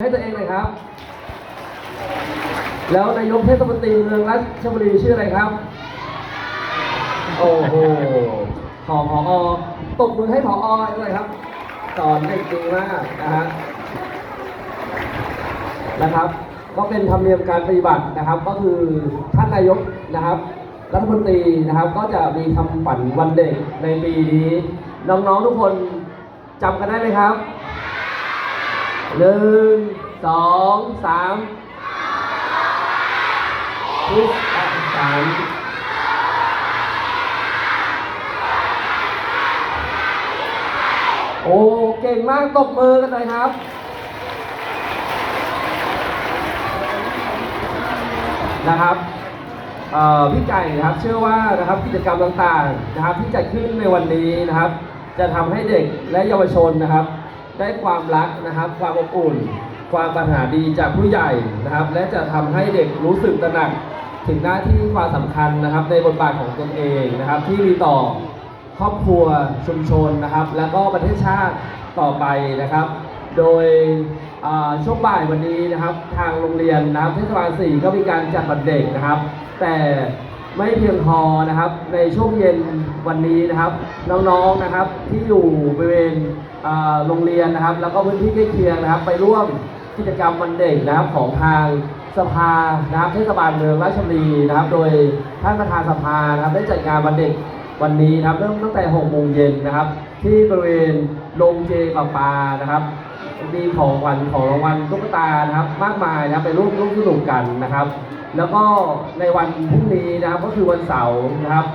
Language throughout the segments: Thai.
ให้ตัวเองเลยครับ แล้วนายกเทศมนตรีเมืองราชบุรีชื่ออะไรครับ โอ้โห ขอพอตบมือให้พอด้วยครับ สอนเด็กดีมากนะฮะ นะครับ ก็เป็นธรรมเนียมการปฏิบัตินะครับ ก็คือท่านนายกนะครับ รัฐมนตรีนะครับ ก็จะมีคำฝันวันเด็กในปีนี้ น้องๆทุกคนจำกันได้ไหมครับ หนึ่งสองสามพุทธสามโอ้ เก่งมากตบมือกันเลยครับ นะครับเอ่อพี่ไก่นะครับเชื่อว่านะครับกิจกรรมต่างๆนะครับที่จัดขึ้นในวันนี้นะครับ จะทำให้เด็กและเยาวชนนะครับ ได้ความรักนะครับ ความอบอุ่น ความปัญหาดีจากผู้ใหญ่นะครับ และจะทำให้เด็กรู้สึกตระหนัก ถึงหน้าที่ความสำคัญนะครับ ในบทบาทของตนเองนะครับ ที่มีต่อครอบครัวชุมชนนะครับ แล้วก็ประเทศชาติต่อไปนะครับ โดยช่วงบ่ายวันนี้นะครับ ทางโรงเรียนนะครับเทศบาลสี่ก็มีการจัดวันเด็กนะครับ แต่ ไม่เพียงพอนะครับ ในช่วงเย็นวันนี้นะครับ น้องๆนะครับที่อยู่บริเวณโรงเรียนนะครับ แล้วก็พื้นที่ใกล้เคียงนะครับ ไปร่วมกิจกรรมวันเด็กนะครับของทางสภานะครับเทศบาลเมืองราชบุรีนะครับ โดยท่านประธานสภานะครับได้จัดงานวันเด็กวันนี้นะครับเริ่มตั้งแต่6โมงเย็นนะครับ ที่บริเวณโรงเจปาปานะครับ มีของขวัญของรางวัลตุ๊กตานะครับ มากมายนะครับไปร่วมร่วมสนุกกันนะครับ แล้วก็ในวันพรุ่งนี้นะครับก็คือวันเสาร์นะครับ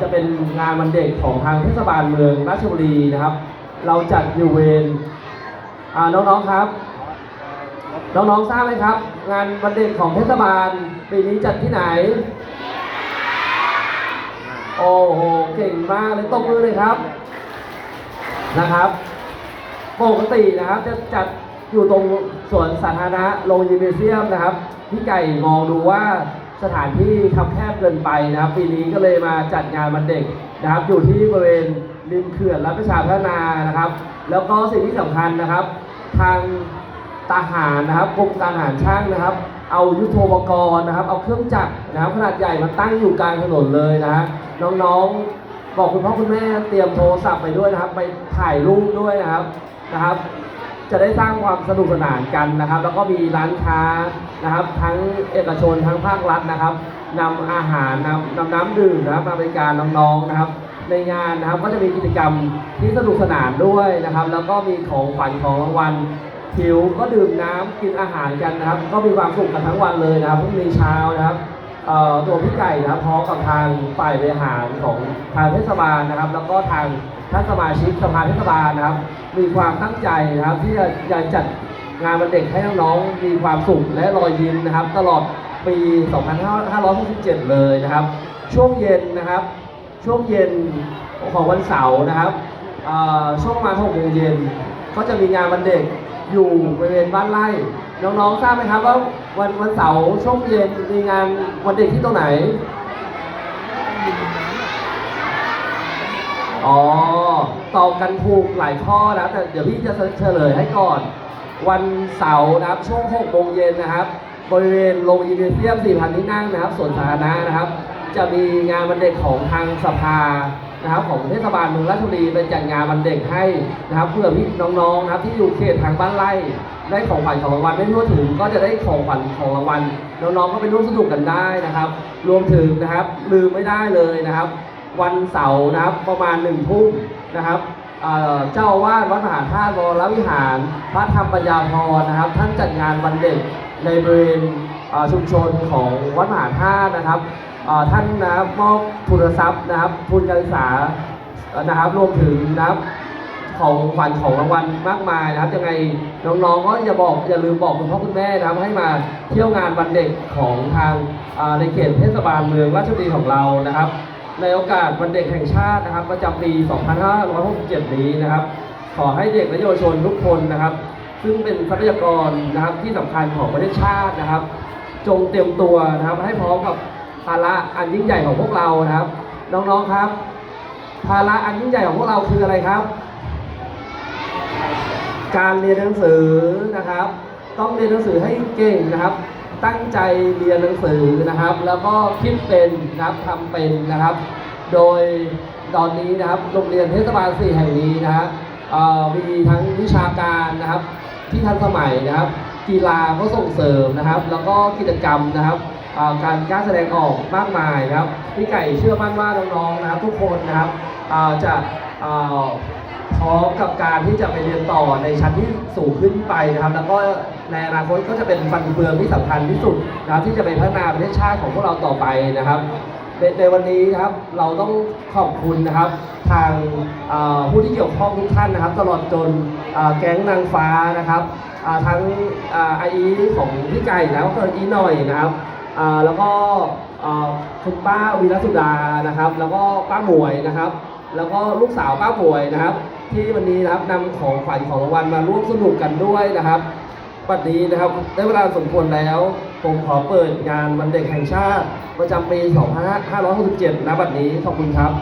จะเป็นงานวันเด็กของทางเทศบาลเมืองราชบุรีนะครับ เราจัดอยู่เวรน้องๆครับ น้องๆทราบไหมครับ งานวันเด็กของเทศบาลปีนี้จัดที่ไหน โอ้โหเก่งมากเลยตบมือเลยครับนะครับ ปกตินะครับจะจัดอยู่ตรงสวนสาธารณะโรงยิมเนเซียมนะครับพี่ไก่มองดูว่าสถานที่คับแคบเกินไปนะครับ ปีนี้ก็เลยมาจัดงานวันเด็กนะครับ อยู่ที่บริเวณริมเขื่อนรัฐประชาพัฒนานะครับ แล้วก็สิ่งที่สำคัญนะครับ ทางทหารนะครับกรมการทหารช่างนะครับ เอายุทโธปกรณ์นะครับ เอาเครื่องจักรนะครับขนาดใหญ่มาตั้งอยู่กลางถนนเลยนะฮะน้องๆบอกคุณพ่อคุณแม่เตรียมโทรศัพท์ไปด้วยนะครับ ไปถ่ายรูปด้วยนะครับ นะครับ จะได้สร้างความสนุกสนานกันนะครับ แล้วก็มีร้านค้านะครับ ทั้งเอกชนทั้งภาครัฐนะครับนำอาหารนำนำน้ำดื่มนะครับมาบริการน้องๆนะครับ ในงานนะครับก็จะมีกิจกรรมที่สนุกสนานด้วยนะครับ แล้วก็มีของขวัญของรางวัลหิวก็ดื่มน้ำกินอาหารกันนะครับ ก็มีความสุขกันทั้งวันเลยนะครับพรุ่งนี้เช้านะครับตัวพี่ไก่นะครับพร้อมกับทางฝ่ายบริหารของทางเทศบาลนะครับ แล้วก็ทาง ท่านสมาชิกสภาเทศบาลนะครับ มีความตั้งใจนะครับที่จะจัดงานวันเด็กให้น้องๆมีความสุขและรอยยิ้มนะครับ ตลอดปี 2567 เลยนะครับ ช่วงเย็นนะครับ ช่วงเย็นของวันเสาร์นะครับช่วงประมาณ6โมงเย็นก็จะมีงานวันเด็กอยู่บริเวณบ้านไร่น้องๆทราบไหมครับว่าวันวันเสาร์ช่วงเย็นมีงานวันเด็กที่ตรงไหน อ๋อตอบกันถูกหลายข้อนะแต่เดี๋ยวพี่จะเฉลยให้ก่อน วันเสาร์นะครับช่วง6โมงเย็นนะครับ บริเวณโรงยิมเนเซียม 4,000 ที่นั่งนะครับสวนสาธารณะนะครับ จะมีงานวันเด็กของทางสภานะครับของเทศบาลเมืองราชบุรีเป็นจัดงานวันเด็กให้นะครับเพื่อพี่น้องๆนะครับที่อยู่เขตทางบ้านไร่ได้ของขวัญของรางวัลไม่ทั่วถึง ก็จะได้ของขวัญของรางวัลน้องๆก็ไปร่วมสนุกกันได้นะครับ รวมถึงนะครับลืมไม่ได้เลยนะครับ วันเสาร์นะครับประมาณหนึ่งทุ่มนะครับเจ้าอาวาสวัดมหาธาตุวรวิหาร พระธรรมปัญญาพรนะครับ ท่านจัดงานวันเด็กในบริเวณชุมชนของวัดมหาธาตุนะครับท่านนะครับมอบทุนทรัพย์นะครับทุนการศึกษานะครับรวมถึงนะครับของขวัญของรางวัลมากมายนะครับยังไงน้องๆก็อย่าบอกอย่าลืมบอกคุณพ่อคุณแม่นะครับให้มาเที่ยวงานวันเด็กของทางในเขตเทศบาลเมืองราชบุรีของเรานะครับ ในโอกาสวันเด็กแห่งชาตินะครับ ประจำปี 2567 นี้นะครับ ขอให้เด็กและเยาวชนทุกคนนะครับ ซึ่งเป็นทรัพยากรนะครับที่สำคัญของประเทศชาตินะครับ จงเตรียมตัวนะครับให้พร้อมกับภาระอันยิ่งใหญ่ของพวกเรานะครับ น้องๆครับ ภาระอันยิ่งใหญ่ของพวกเราคืออะไรครับ การเรียนหนังสือนะครับ ต้องเรียนหนังสือให้เก่งนะครับ ตั้งใจเรียนหนังสือนะครับ แล้วก็คิดเป็นนะครับทำเป็นนะครับ โดยตอนนี้นะครับโรงเรียนเทศบาลสี่แห่งนี้นะฮะมีทั้งวิชาการนะครับ ที่ทันสมัยนะครับ กีฬาก็ส่งเสริมนะครับ แล้วก็กิจกรรมนะครับการกล้ารแสดงออกมากมายนะครับพี่ไก่เชื่อมั่นว่าน้องๆนะครับ ทุกคนนะครับจะ พร้อมกับการที่จะไปเรียนต่อในชั้นที่สูงขึ้นไปนะครับ แล้วก็ในอนาคตก็จะเป็นฟันเฟืองที่สำคัญที่สุดนะครับที่จะไปพัฒนาประเทศชาติของพวกเราต่อไปนะครับ ในในวันนี้นะครับเราต้องขอบคุณนะครับ ทางเอ่อผู้ที่เกี่ยวข้องทุกท่านนะครับ ตลอดจนเอ่อแก๊งนางฟ้านะครับอ่าทั้งไออีของพี่ไก่แล้วก็อีหน่อยนะครับอ่าแล้วก็เอ่อคุณป้าวีรสุดานะครับ แล้วก็ป้าหมวยนะครับ แล้วก็ลูกสาวป้าหมวยนะครับ ที่วันนี้นะครับนำของขวัญของรางวัลมาร่วมสนุกกันด้วยนะครับปัดนี้นะครับได้เวลาสมควรแล้ว ผมขอเปิดงานวันเด็กแห่งชาติ ประจำปี 2567ณบัดนี้ขอบคุณครับ